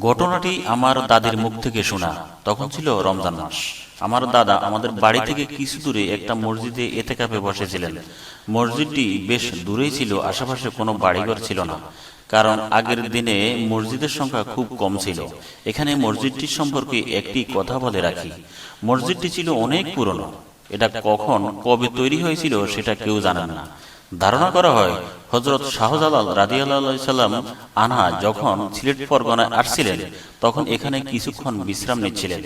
ঘটনাটি আমার দাদির মুখ থেকে শোনা। তখন ছিল রমজান মাস। আমার দাদা আমাদের বাড়ি থেকে কিছু দূরে একটা মসজিদে এতে কাপে বসেছিলেন। মসজিদটি বেশ দূরেই ছিল, আশেপাশে কোনো বাড়িঘর ছিল না। কারণ আগের দিনে মসজিদের সংখ্যা খুব কম ছিল। এখানে মসজিদটির সম্পর্কে একটি কথা বলে রাখি। মসজিদটি ছিল অনেক পুরনো। এটা কখন কবে তৈরি হয়েছিল সেটা কেউ জানেন না। ধারণা করা হয় হজরত শাহজালাল রাজিয়াল্লাহ সাল্লাম আনহা যখন সিলেট পরগনায় আসছিলেন, তখন এখানে কিছুক্ষণ বিশ্রাম নিচ্ছিলেন।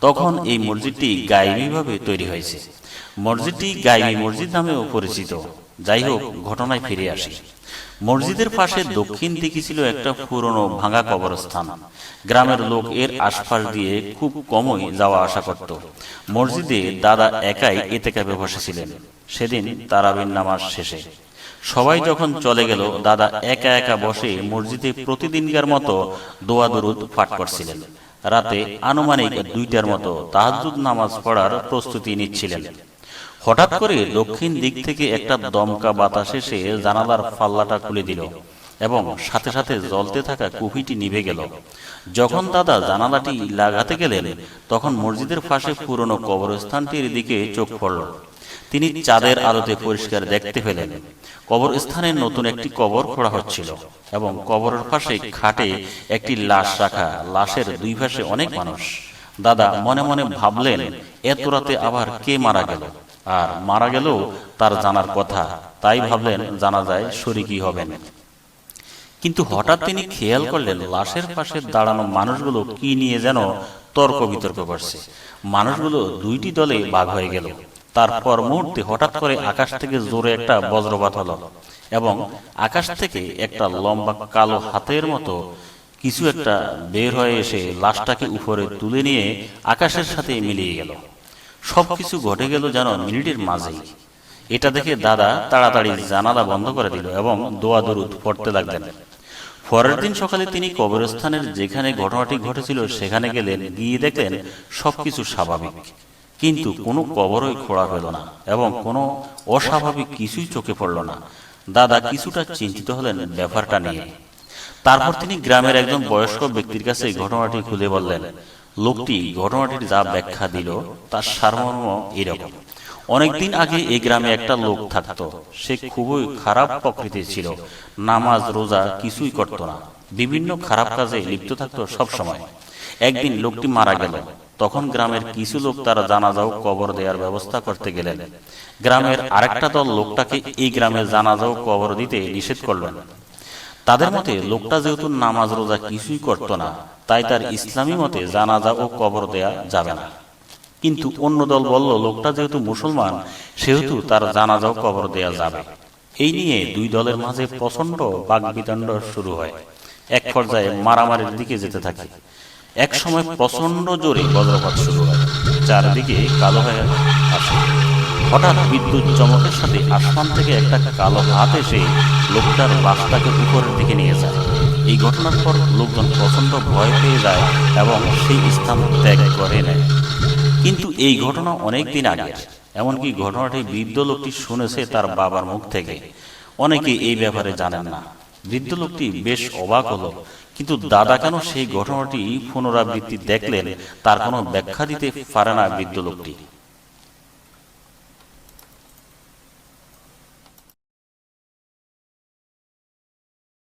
তখন এই মসজিদটি গায়েবীভাবে তৈরি হয়েছে। মসজিদটি গায়েবী মসজিদ নামেও পরিচিত। যাই হোক, ঘটনায় ফিরে আসি। মসজিদের পাশে দক্ষিণ দিকে ছিল একটা পুরনো ভাঙা কবরস্থান। গ্রামের লোক এর আশপাশ দিয়ে খুব কমই যাওয়া আসা করত। মসজিদে দাদা একাই এতে কাপে বসেছিলেন। সেদিন তারাবিন নামাজ শেষে। সবাই যখন চলে গেল দাদা একা একা বসে মসজিদে প্রতিদিনকার মতো দোয়া দরুদ পাঠ করছিলেন। রাতে আনুমানিক দুইটার মতো তাহাজুদ নামাজ পড়ার প্রস্তুতি নিচ্ছিলেন। হঠাৎ করে দক্ষিণ দিক থেকে একটা দমকা বাতাস এসে জানালার ফাল্লাটা খুলে দিল এবং সাথে সাথে জ্বলতে থাকা কুপিটি নিভে গেল। যখন দাদা জানালাটি লাগাতে গেলেন তখন মসজিদের পাশে পুরনো কবরস্থানটির দিকে চোখ পড়ল। তিনি চাঁদের আলোতে পরিষ্কার দেখতে পেলেন। কবরস্থানে নতুন একটি কবর খোঁড়া হচ্ছিল এবং কবরের পাশে খাটে একটি লাশ রাখা। লাশের দুই পাশে অনেক মানুষ। দাদা মনে মনে ভাবলেন, এত রাতে আবার কে মারা গেল? আর মারা গেলেও তার জানার কথা। তাই ভাবলেন, জানা যায় শরিকি হবেন। কিন্তু হঠাৎ তিনি খেয়াল করলেন, লাশের পাশে দাঁড়ানো মানুষগুলো কি নিয়ে যেন তর্ক বিতর্ক করছে। মানুষগুলো দুইটি দলে ভাগ হয়ে গেল। তারপর মুহূর্তে হঠাৎ করে আকাশ থেকে জোরে একটা বজ্রপাত হলো এবং আকাশ থেকে একটা লম্বা কালো হাতের মতো কিছু একটা বের হয়ে এসে লাশটাকে উপরে তুলে নিয়ে আকাশের সাথে মিলিয়ে গেল। সবকিছু ঘটে গেল যেন মিনিটের মাঝেই। এটা দেখে দাদা তাড়াতাড়ি জানালা বন্ধ করে দিল এবং দোয়া দরুদ পড়তে লাগলেন। পরের দিন সকালে তিনি কবরস্থানের যেখানে ঘটনাটি ঘটেছিল সেখানে গেলেন, গিয়ে দেখলেন সবকিছু স্বাভাবিক। কিন্তু কোনো কবরই খোঁড়া হলো না এবং কোনো অস্বাভাবিক কিছুই চোখে পড়ল না। দাদা কিছুটা চিন্তিত হলেন ব্যাপারটা নিয়ে। তারপর তিনি গ্রামের একজন বয়স্ক ব্যক্তির কাছে এই ঘটনাটি খুলে বললেন। লোকটি ঘটনাটির যা ব্যাখ্যা দিল তার সারমর্ম এরকম। অনেকদিন আগে এই গ্রামে একটা লোক থাকতো। সে খুবই খারাপ প্রকৃতির ছিল। নামাজ রোজা কিছুই করত না। বিভিন্ন খারাপ কাজে লিপ্ত থাকত সব সময় একদিন লোকটি মারা গেল তখন গ্রামের কিছু লোক তারা জানাজাও কবর দেওয়ার ব্যবস্থা করতে গেলেন। গ্রামের আরেকটা দল লোকটাকে এই গ্রামে জানাজাও কবর দিতে নিষেধ করলেন। তাদের মতে, লোকটা যেহেতু নামাজ রোজা কিছুই করত না, তাই তার ইসলামী মতে জানাজা ও কবর দেয়া যাবে না। কিন্তু অন্য দল বলল, লোকটা যেহেতু মুসলমান, সেহেতু তার জানাজাও কবর দেয়া যাবে। এই নিয়ে দুই দলের মাঝে প্রচণ্ড বাগবিদণ্ড শুরু হয়। এক পর্যায়ে মারামারির দিকে যেতে থাকে। এক সময় প্রচণ্ড জোরে বজ্রপাত শুরু হয়, চারদিকে কালো হয়ে আসে। হঠাৎ বিদ্যুৎ চমকের সাথে আসমান থেকে একটা কালো হাত এসে লোকটার লাশটাকে উপরের দিকে নিয়ে যায়। এই ঘটনার পর লোকজন প্রচণ্ড ভয় পেয়ে যায় এবং সেই স্থান ত্যাগ করে নেয়। কিন্তু এই ঘটনা অনেক দিন আগের এমনকি ঘটনাটি বৃদ্ধ লোকটি শুনেছে তার বাবার মুখ থেকে। অনেকে এই ব্যাপারে জানেন না। বৃদ্ধ লোকটি বেশ অবাক হলো। কিন্তু দাদা কেন সেই ঘটনাটি পুনরাবৃত্তি দেখলেন, তার কোনো ব্যাখ্যা দিতে পারে না বৃদ্ধ লোকটি